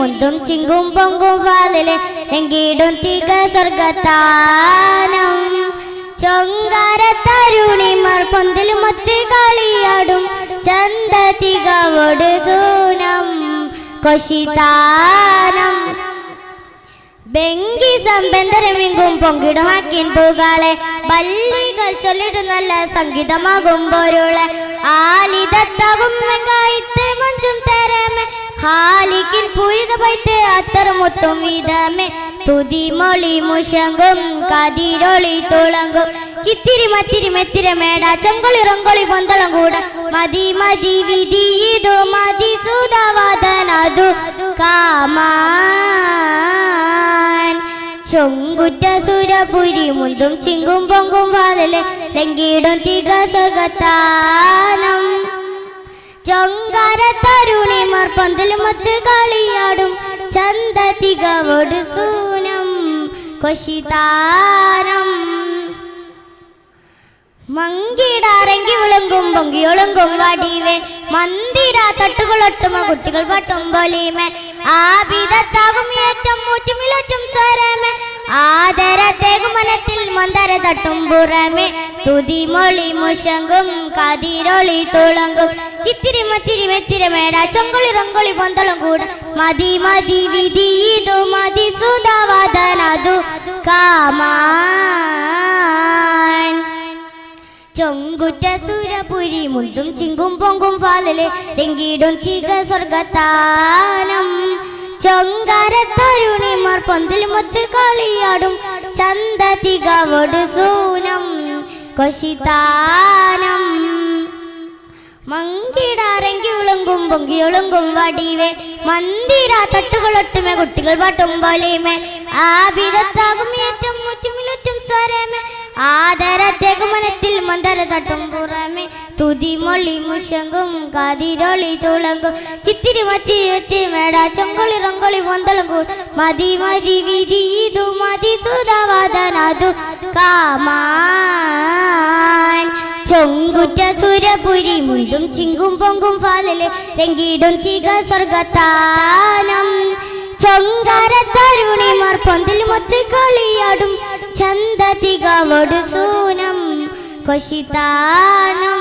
മുന്തും ചിങ്കും പൊങ്കും വാതിൽ എങ്കിടും തിക സ്വർഗത്താനം. ചൊങ്കാര തരുണിമാർ പൊന്തിൽ മൊത്ത് കളിയാടും ചന്ത തികവോട് സൂനം കൊശിതാനം. ബെങ്കി സമ്പന്തരമെങ്കും പൊങ്കിടും ഹാക്കിൻ പൂകാളെ ബല്ലികൾ ചൊല്ലിടും നല്ല സംഗീതമാകും പൊരുളെ. ആലിതത്താകും ഇത്തരം മഞ്ചും തരമേ ഹാലിക്കിൻ പൂരിത പൈത്ത് അത്തർ മുത്തും വിധമേ തുതിമൊളി മുഷങ്കും കതിരൊളി തുളങ്കും ചിത്തിരി മത്തിരി മെത്തിര മേട ചെങ്കൊളി റൊങ്കൊളി പൊന്തളം കൂട മതി മതി വിധി ഇതു മതി സുധവാദനതു കാമാൻ ചൊങ്കുറ്റ സുരപുരി മുന്തും ചിങ്കും പൊങ്കും വാതിലെ ലങ്കിടും തിക സ്വർഗത്താനം തരുണിമാർ പന്തൽ മത്ത് കളിയാടും ചന്ത തികവോട് സൂനം കൊശിതാനം. മങ്കിടാറെങ്കി വിളങ്കും പൊങ്കി ഒളുങ്കും വടിവേ. മന്ദിര തട്ടുകളൊട്ടുമ കുട്ടികൾ പട്ടും പൊലിമേ. ആപിതത്താകും ഏറ്റം മൂറ്റുമിലൊറ്റും സ്വരമേ. ആദരത്തേകും മനത്തിൽ മന്ദര തട്ടും പുറമേ. തുതിമൊളി മുഷങ്കും കതിരൊളി തുളങ്കും. ചിത്തിരി മത്തിരി മെത്തിരി മേട ചൊങ്കൊളി റൊങ്കൊളി പൊന്തളം കൂട. മതി മതി വിധി ഇതു മതി സുധാവാദനതു. കാമാൻ. ചൊങ്കുറ്റ സുരപുരി മുന്തും ചിങ്കും പൊങ്കും ഫാലിലെ രംഗീടും തിക സ്വർഗത്താനം. ചൊങ്കരത്തരുണിമാർ പൊന്തിൽ മുത്ത് കളിയാടും ചന്ത തികവോട് സൂനം. കൊശിതാനം മങ്കിടാറെങ്കി പൊങ്കിയൊളുങ്കും വടിവേ. മന്ദിര തട്ടുകളൊട്ടുമേ കുട്ടികൾ പാട്ടും പോലെയുമേ. ആഭിതത്താകും ഏറ്റവും മുറ്റുമിലൊറ്റും സ്വരമേ. ആദരത്തേക്ക് മനത്തിൽ മന്ദര തട്ടും പുറമേ. തുതിമൊളി മുഷങ്കും കതിരൊളി തുളങ്കും. ചിത്തിരി മത്തിരി ഒത്തിരി മേട ചൊങ്കൊളി റൊങ്കൊളി പൊന്തളും കൂട്. മതി മതി വിധി ഇതു മതി സുധവാദനതു കാമാൻ. ചൊങ്കുറ്റ സുരപുരി മുഴുതും ചിങ്കും പൊങ്കും ഫാലിലെ രംഗീടും തിക സ്വർഗത്താനം തരുണിമാർ പൊന്തിൽ മൊത്തി കളിയാടും ചന്ത തികവോട് സൂനം കൊശിതാനം.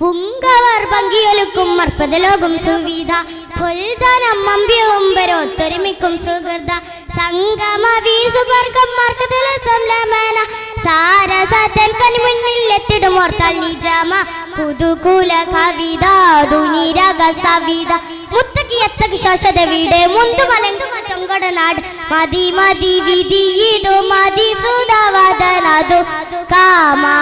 പുങ്കവർ പങ്കിയൊലുക്കും മർപ്പതലോകും സുവിധ. പൊൽദനം അമ്പ്യോമ്പരോത്തൊരുമിക്കും സുഹൃത. സംഗമ വീസുപർക്കം മർക്കതല സംലമന സാരസത്തൻ കനിമുന്നിൽ എത്തിടും ഓർത്താൽ നിജമ. പുതുകുല കവിത ദുനിരക സവിത. മുത്തക്ക് എത്തക്ക് ശോഷത വീട് മുന്തു മലങ്കുമ ചൊങ്കട നാട്. മതി മതി വിധി ഇതു മതി സുധവദനതു കാമാ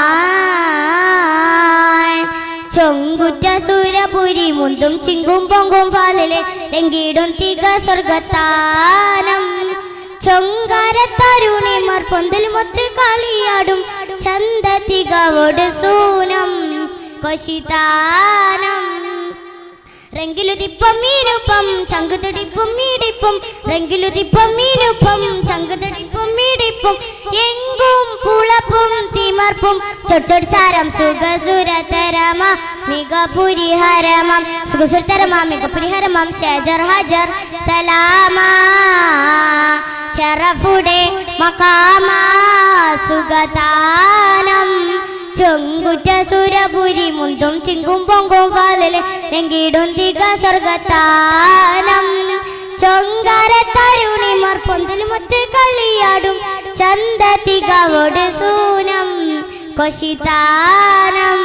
ചൊങ്കുറ്റ സൂരപുരി മുന്തും ചിങ്കും പൊങ്കും ഫാലിലെ ലങ്കിടും തിക സ്വർഗത്താനം. ചൊങ്കാര തരുണിമാർ പൊന്തൽ മൊത്ത് കളിയാടും. ചന്തതികവോട് സൂനം കൊശിതാനം റെങ്കിലുതിപ്പം മീനുപ്പം ചങ്കുതടിപ്പും മീടിപ്പും റെങ്കിലുതിപ്പം മീനുപ്പം ചങ്കുതടിപ്പും മീടിപ്പും എങ്കും പുളപ്പും തിമർപ്പും. ചൊട്ടൊട് സാരം സുഖസുരതരമ മികപുരിഹരമം. സുഖസുരതരമ മികപുരിഹരമം ഷജർ ഹജർ സലാമ. ഷറഫുടെ മകാമാസുഗതാനം ചെങ്കുറ്റ സുരപുരി മുന്തും ചിങ്കും പൊങ്കും ഫാലിലെ രംഗീടും തിക സ്വർഗത്താനം ചൊങ്കര തരുണിമാർ പൊന്തിൽ മുത്ത് കളിയാടും. ചന്ത തികവോട് സൂനം കൊശിതാനം.